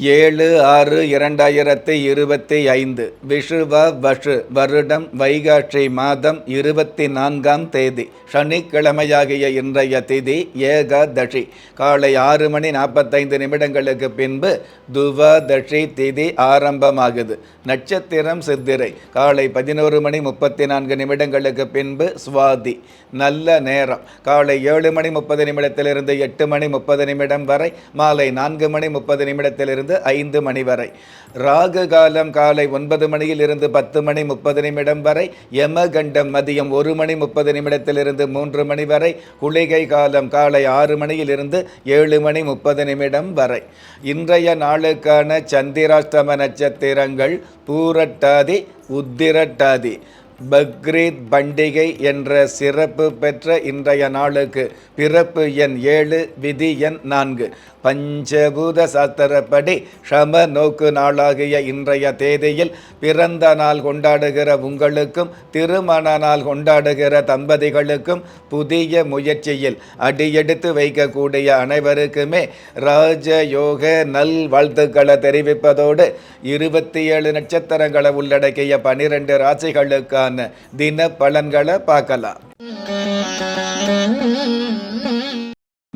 ஏழு ஆறு இரண்டாயிரத்தி இருபத்தி ஐந்து விஷுவ வஷு வருடம் வைகாட்சி மாதம் இருபத்தி நான்காம் தேதி சனிக்கிழமையாகிய இன்றைய திதி ஏகாதசி. காலை ஆறு மணி நாற்பத்தைந்து நிமிடங்களுக்கு பின்பு துவாதசி திதி ஆரம்பமாகுது. நட்சத்திரம் சித்திரை. காலை பதினோரு மணி முப்பத்தி நான்கு நிமிடங்களுக்கு பின்பு சுவாதி. நல்ல நேரம். காலை ஏழு மணி முப்பது நிமிடத்திலிருந்து எட்டு மணி முப்பது நிமிடம் வரை. மாலை நான்கு மணி முப்பது நிமிடத்திலிருந்து ஐந்து மணி வரை. ராகு காலம் காலை ஒன்பது மணியில் இருந்து பத்து மணி முப்பது நிமிடம் வரை யமகண்டம் மதியம் ஒரு மணி முப்பது நிமிடத்திலிருந்து மூன்று மணி வரை குளிகை காலம் காலை ஆறு மணியில் இருந்து ஏழு மணி முப்பது நிமிடம் வரை. இன்றைய நாளுக்கான சந்திராஷ்டம நட்சத்திரங்கள் பூரட்டாதி உத்திரட்டாதி. பக்ரீத் பண்டிகை என்ற சிறப்பு பெற்ற இன்றைய நாளுக்கு பிறப்பு எண் ஏழு விதி எண் நான்கு. பஞ்சபூத சாஸ்திரப்படி ஷம நோக்கு நாளாகிய இன்றைய தேதியில் பிறந்த நாள் கொண்டாடுகிற உங்களுக்கும் திருமண நாள் கொண்டாடுகிற தம்பதிகளுக்கும் புதிய முயற்சியில் அடியெடுத்து வைக்கக்கூடிய அனைவருக்குமே ராஜயோக நல் வாழ்த்துக்களை தெரிவிப்பதோடு இருபத்தி ஏழு நட்சத்திரங்களை உள்ளடக்கிய பனிரெண்டு ராசிகளுக்கான தின பலன்களை பார்க்கலாம்.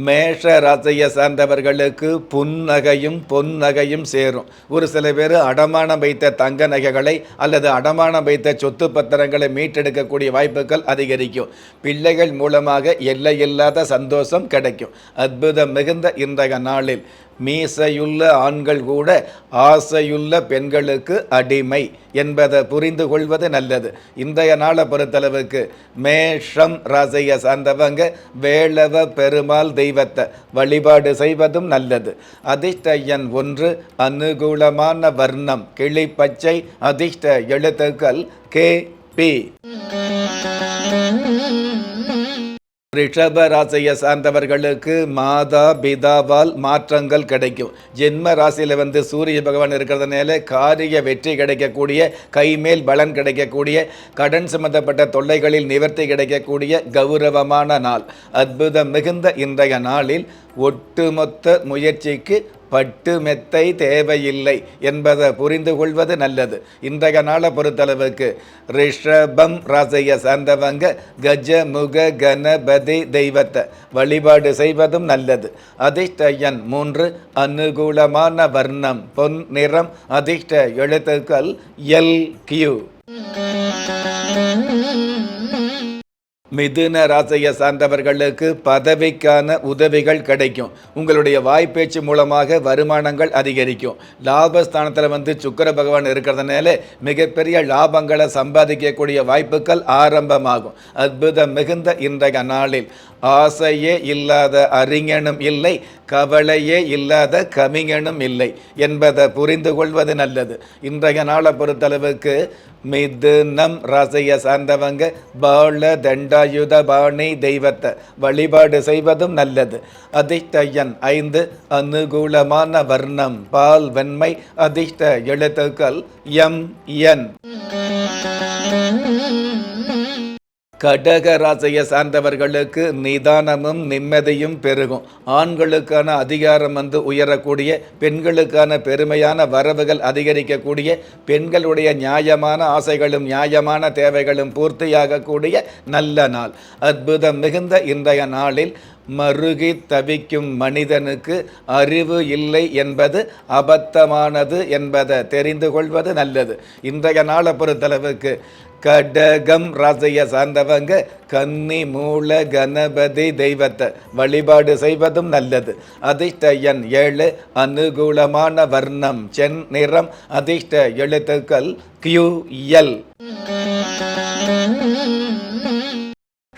மேஷ ராசியை சார்ந்தவர்களுக்கு புன்னகையும் பொன்னகையும் சேரும். ஒரு சில பேர் அடமானம் வைத்த தங்க நகைகளை அல்லது அடமானம் வைத்த சொத்து பத்திரங்களை மீட்டெடுக்கக்கூடிய வாய்ப்புகள் அதிகரிக்கும். பிள்ளைகள் மூலமாக எல்லையில்லாத சந்தோஷம் கிடைக்கும். அற்புதம் மிகுந்த இன்றைய நாளில். மீசையுள்ள ஆண்கள் கூட ஆசையுள்ள பெண்களுக்கு அடிமை என்பதை புரிந்து கொள்வது நல்லது. இன்றைய நாளை பொறுத்தளவுக்கு மேஷம் ராசியை சார்ந்தவங்க வேளவ பெருமாள் தெய்வத்தை வழிபாடு செய்வதும் நல்லது. அதிர்ஷ்ட எண் ஒன்று அனுகூலமான வர்ணம் கிளிப்பச்சை அதிர்ஷ்ட எழுத்துக்கள் கே பி. ரிஷப ராசியை சார்ந்தவர்களுக்கு மாதா பிதாவால் மாற்றங்கள் கிடைக்கும். ஜென்ம ராசியில் வந்து சூரிய பகவான் இருக்கிறதுனால காரிய வெற்றி கிடைக்கக்கூடிய கைமேல் பலன் கிடைக்கக்கூடிய கடன் சம்பந்தப்பட்ட தொல்லைகளில் நிவர்த்தி கிடைக்கக்கூடிய கௌரவமான நாள். அற்புதம் மிகுந்த இன்றைய நாளில் ஒட்டுமொத்த முயற்சிக்கு பட்டு மெத்தை தேவையில்லை என்பதை புரிந்து கொள்வது நல்லது. இன்றைய நாளை பொறுத்தளவுக்கு ரிஷபம் ராசியை சார்ந்தவங்க கஜ முக கணபதி தெய்வத்தை வழிபாடு செய்வதும் நல்லது. அதிர்ஷ்ட எண் மூன்று அனுகூலமான வர்ணம் பொன் நிறம் அதிர்ஷ்ட எழுத்துக்கள் எல் கியூ. மிதுன ராசியை சார்ந்தவர்களுக்கு பதவிக்கான உதவிகள் கிடைக்கும். உங்களுடைய வாய்ப்பேச்சு மூலமாக வருமானங்கள் அதிகரிக்கும். லாபஸ்தானத்தில் வந்து சுக்கர பகவான் இருக்கிறதுனால மிகப்பெரிய லாபங்களை சம்பாதிக்கக்கூடிய வாய்ப்புகள் ஆரம்பமாகும். அற்புதம் மிகுந்த இன்றைய நாளில். ஆசையே இல்லாத அறிஞனும் இல்லை கவலையே இல்லாத கவிஞனும் இல்லை என்பதை புரிந்து கொள்வது நல்லது. இன்றைய நாளை பொறுத்தளவுக்கு மிதுனம் ராசியை சார்ந்தவங்க பால தண்டாயுத பாணி தெய்வத்தை வழிபாடு செய்வதும் நல்லது. அதிர்ஷ்டயன் ஐந்து அனுகூலமான வர்ணம் பால் வெண்மை அதிர்ஷ்ட எழுத்துக்கள் எம் என். கடக ராசியை சார்ந்தவர்களுக்கு நிதானமும் நிம்மதியும் பெருகும். ஆண்களுக்கான அதிகாரம் வந்து உயரக்கூடிய பெண்களுக்கான பெருமையான வரவுகள் அதிகரிக்கக்கூடிய பெண்களுடைய நியாயமான ஆசைகளும் நியாயமான தேவைகளும் பூர்த்தியாகக்கூடிய நல்ல நாள். அற்புதம் மிகுந்த இன்றைய நாளில் மருகி தவிக்கும் மனிதனுக்கு அறிவு இல்லை என்பது அபத்தமானது என்பதை தெரிந்து கொள்வது நல்லது. இன்றைய நாளை பொறுத்தளவுக்கு கடகம் ராசியை சார்ந்தவங்க கன்னி மூல கணபதி தெய்வத்தை வழிபாடு செய்வதும் நல்லது. அதிர்ஷ்ட எண் ஏழு அனுகூலமான வர்ணம் சென் நிறம் அதிர்ஷ்ட எழுத்துக்கள் கியூ எல்.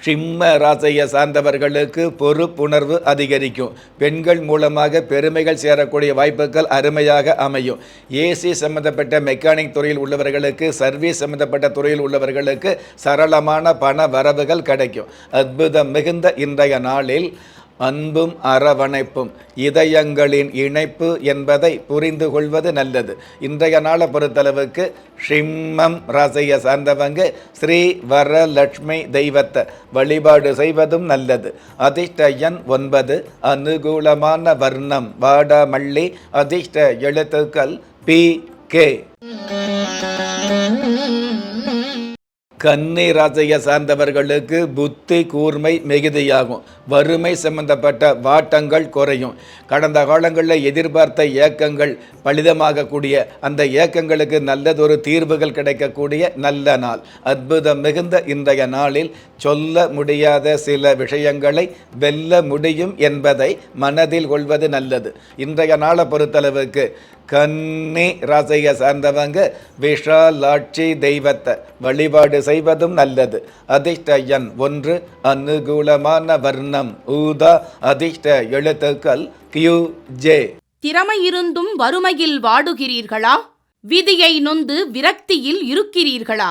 சிம்ம ராசியை சார்ந்தவர்களுக்கு பொறுப்புணர்வு அதிகரிக்கும். பெண்கள் மூலமாக பெருமைகள் சேரக்கூடிய வாய்ப்புகள் அருமையாக அமையும். ஏசி சம்பந்தப்பட்ட மெக்கானிக் துறையில் உள்ளவர்களுக்கு சர்வீஸ் சம்பந்தப்பட்ட துறையில் உள்ளவர்களுக்கு சரளமான பண வரவுகள் கிடைக்கும். அற்புதம் மிகுந்த இன்றைய நாளில் அன்பும் அரவணைப்பும் இதயங்களின் இணைப்பு என்பதை புரிந்து கொள்வது நல்லது. இன்றைய நாளை பொறுத்தளவுக்கு ஷிம்மம் ராசியை சார்ந்தவங்க ஸ்ரீ வரலட்சுமி தெய்வத்தை வழிபாடு செய்வதும் நல்லது. அதிர்ஷ்ட எண் ஒன்பது அனுகூலமான வர்ணம் வாடாமல்லி அதிர்ஷ்ட எழுத்துக்கள் பி கே. கன்னி ராசியை சார்ந்தவர்களுக்கு புத்தி கூர்மை மிகுதியாகும். வறுமை சம்பந்தப்பட்ட வாட்டங்கள் குறையும். கடந்த காலங்களில் எதிர்பார்த்த ஏக்கங்கள் பலிதமாகக்கூடிய அந்த ஏக்கங்களுக்கு நல்லதொரு தீர்வுகள் கிடைக்கக்கூடிய நல்ல நாள். அற்புதம் மிகுந்த இன்றைய நாளில் சொல்ல முடியாத சில விஷயங்களை வெல்ல முடியும் என்பதை மனதில் கொள்வது நல்லது. இன்றைய நாளை பொறுத்தளவுக்கு கன்னி ராசியை சார்ந்தவங்க விஷாலாட்சி தெய்வத்தை வழிபாடு செய்வதும் நல்லது. அதிர்ஷ்ட எண் ஒன்று அனுகூலமான வர்ணம் ஊதா அதிர்ஷ்ட எழுத்துக்கள் கியூ ஜே. திறமை இருந்தும் வறுமையில் வாடுகிறீர்களா? விதியை நொந்து விரக்தியில் இருக்கிறீர்களா?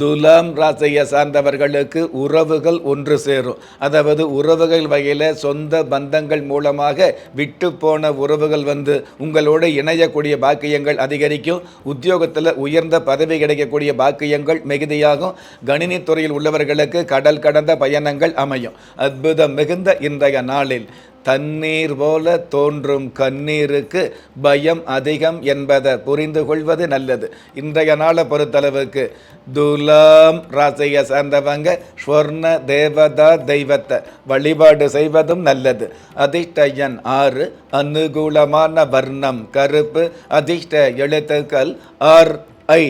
துலாம் ராசியை சார்ந்தவர்களுக்கு உறவுகள் ஒன்று சேரும். அதாவது உறவுகள் வகையில் சொந்த பந்தங்கள் மூலமாக விட்டு போன உறவுகள் வந்து உங்களோடு இணையக்கூடிய பாக்கியங்கள் அதிகரிக்கும். உத்தியோகத்தில் உயர்ந்த பதவி கிடைக்கக்கூடிய பாக்கியங்கள் மிகுதியாகும். கணினித்துறையில் உள்ளவர்களுக்கு கடல் கடந்த பயணங்கள் அமையும். அற்புதம் மிகுந்த இன்றைய நாளில். தண்ணீர் போல தோன்றும் கண்ணீருக்கு பயம் அதிகம் என்பதை புரிந்து கொள்வது நல்லது. இன்றைய நாளை பொறுத்தளவுக்கு துலாம் ராசியை சார்ந்தவங்க ஸ்வர்ண தேவதா தெய்வத்தை வழிபாடு செய்வதும் நல்லது. அதிர்ஷ்ட எண் ஆறு அனுகூலமான வர்ணம் கருப்பு அதிர்ஷ்ட எழுத்துக்கள் ஆர் ஐ.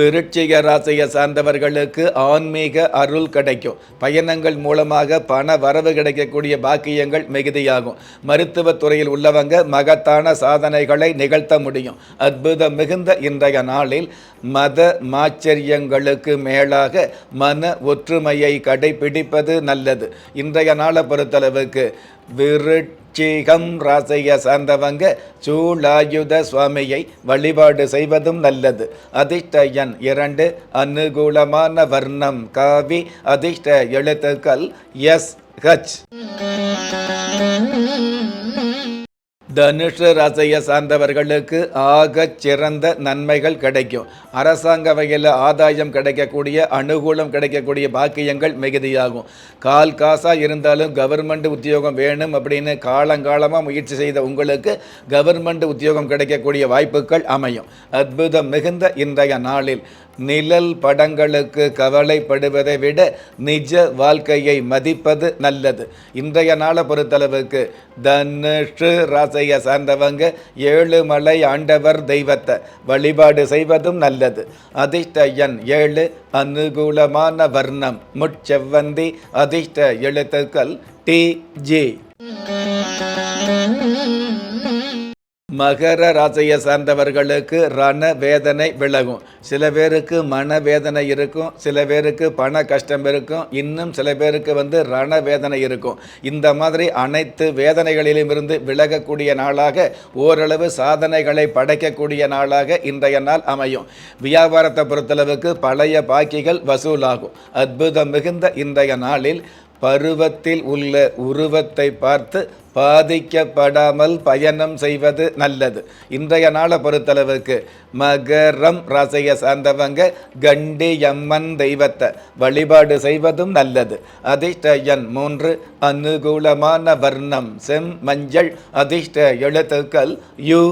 விருட்சிக ராசியை சார்ந்தவர்களுக்கு ஆன்மீக அருள் கிடைக்கும். பயணங்கள் மூலமாக பண வரவு கிடைக்கக்கூடிய பாக்கியங்கள் மிகுதியாகும். மருத்துவத்துறையில் உள்ளவங்க மகத்தான சாதனைகளை நிகழ்த்த முடியும். அற்புதம் மிகுந்த இன்றைய நாளில் மத மாச்சரியங்களுக்கு மேலாக மன ஒற்றுமையை கடைபிடிப்பது நல்லது. இன்றைய நாளை பொறுத்தளவுக்கு விருட்சிகம் ராசைய சார்ந்தவங்க சூளாயுத சுவாமியை வழிபாடு செய்வதும் நல்லது. அதிர்ஷ்ட எண் இரண்டு அனுகூலமான வர்ணம் காவி அதிர்ஷ்ட எழுத்துக்கள் எஸ் ஹச். தனுஷ ரசைய சார்ந்தவர்களுக்கு ஆகச் சிறந்த நன்மைகள் கிடைக்கும். அரசாங்க வகையில் ஆதாயம் கிடைக்கக்கூடிய அனுகூலம் கிடைக்கக்கூடிய பாக்கியங்கள் மிகுதியாகும். கால் காசாக இருந்தாலும் கவர்மெண்ட் உத்தியோகம் வேணும் அப்படின்னு காலங்காலமாக முயற்சி செய்த உங்களுக்கு கவர்மெண்ட் உத்தியோகம் கிடைக்கக்கூடிய வாய்ப்புகள் அமையும். அற்புதம் மிகுந்த இன்றைய நாளில் நிழல் படங்களுக்கு கவலைப்படுவதை விட நிஜ வாழ்க்கையை மதிப்பது நல்லது. இன்றைய நாளை பொறுத்தளவுக்கு தனுஷு ராசியை சார்ந்தவங்க ஏழுமலை ஆண்டவர் தெய்வத்தை வழிபாடு செய்வதும் நல்லது. அதிர்ஷ்ட எண் ஏழு அனுகூலமான வர்ணம். முட்செவ்வந்தி அதிர்ஷ்ட எழுத்துக்கள் டி ஜி. மகர ராசியை சார்ந்தவர்களுக்கு ரண வேதனை விலகும். சில பேருக்கு மன வேதனை இருக்கும் சில பேருக்கு பண கஷ்டம் இருக்கும் இன்னும் சில பேருக்கு வந்து ரண வேதனை இருக்கும். இந்த மாதிரி அனைத்து வேதனைகளிலும் இருந்து விலகக்கூடிய நாளாக ஓரளவு சாதனைகளை படைக்கக்கூடிய நாளாக இன்றைய நாள் அமையும். வியாபாரத்தை பொறுத்தளவுக்கு பழைய பாக்கிகள் வசூலாகும். அற்புதம் மிகுந்த இன்றைய நாளில் பருவத்தில் உள்ள உருவத்தை பார்த்து பாதிக்கப்படாமல் பயணம் செய்வது நல்லது. இன்றைய நாளை பொறுத்தளவுக்கு மகரம் ரசைய சார்ந்தவங்க கண்டியம்மன் தெய்வத்தை வழிபாடு செய்வதும் நல்லது. அதிர்ஷ்ட எண் மூன்று அனுகூலமான வர்ணம் செம் மஞ்சள் அதிர்ஷ்ட எழுத்துக்கள் யு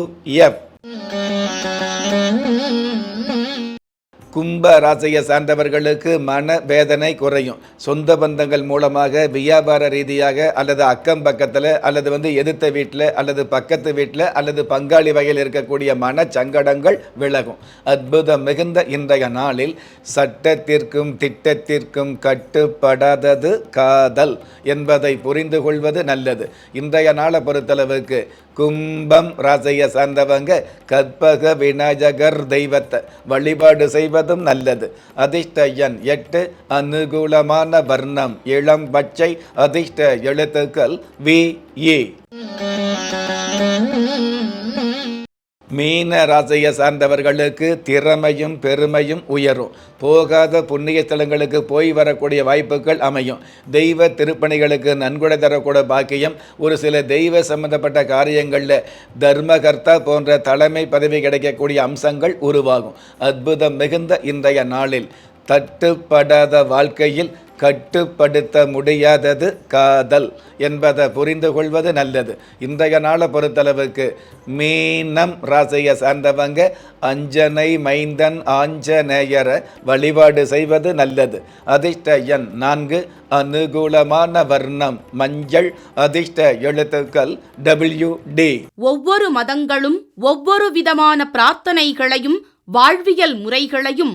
கும்ப ராசியை சார்ந்தவர்களுக்கு மன வேதனை குறையும். சொந்த பந்தங்கள் மூலமாக வியாபார ரீதியாக அல்லது அக்கம் பக்கத்தில் அல்லது வந்து எதிர்த்த வீட்டில் அல்லது பக்கத்து வீட்டில் அல்லது பங்காளி வகையில் இருக்கக்கூடிய மன சங்கடங்கள் விலகும். அற்புதம் மிகுந்த இன்றைய நாளில் சட்டத்திற்கும் திட்டத்திற்கும் கட்டுப்படாதது காதல் என்பதை புரிந்து கொள்வது நல்லது. இன்றைய நாளை பொறுத்தளவுக்கு கும்பம் ராசைய சார்ந்தவங்க கற்பக விநாயகர் தெய்வத்தை வழிபாடு செய்வதும் நல்லது. அதிர்ஷ்ட எண் எட்டு அனுகூலமான வர்ணம். இளம் பச்சை அதிர்ஷ்ட எழுத்துக்கள் வி இ மீன ராசியை சார்ந்தவர்களுக்கு திறமையும் பெருமையும் உயரும். போகாத புண்ணிய ஸ்தலங்களுக்கு போய் வரக்கூடிய வாய்ப்புகள் அமையும். தெய்வ திருப்பணிகளுக்கு நன்கொடை தரக்கூட பாக்கியம். ஒரு சில தெய்வ சம்பந்தப்பட்ட காரியங்களில் தர்மகர்த்தா போன்ற தலைமை பதவி கிடைக்கக்கூடிய அம்சங்கள் உருவாகும். அற்புதம் மிகுந்த இன்றைய நாளில். தட்டுப்படாத வாழ்க்கையில் கட்டுப்படுத்த முடியாதது காதல் என்பதை புரிந்து கொள்வது நல்லது. இன்றைய நாளை பொறுத்தளவுக்கு மீனம் ராசியை சார்ந்தவங்க அஞ்சனை மைந்தன் ஆஞ்சநேயரை வழிபாடு செய்வது நல்லது. அதிர்ஷ்ட எண் நான்கு அனுகூலமான வர்ணம் மஞ்சள் அதிர்ஷ்ட எழுத்துக்கள் டபிள்யூ டி ஒவ்வொரு மதங்களும் ஒவ்வொரு விதமான பிரார்த்தனைகளையும் வாழ்வியல் முறைகளையும்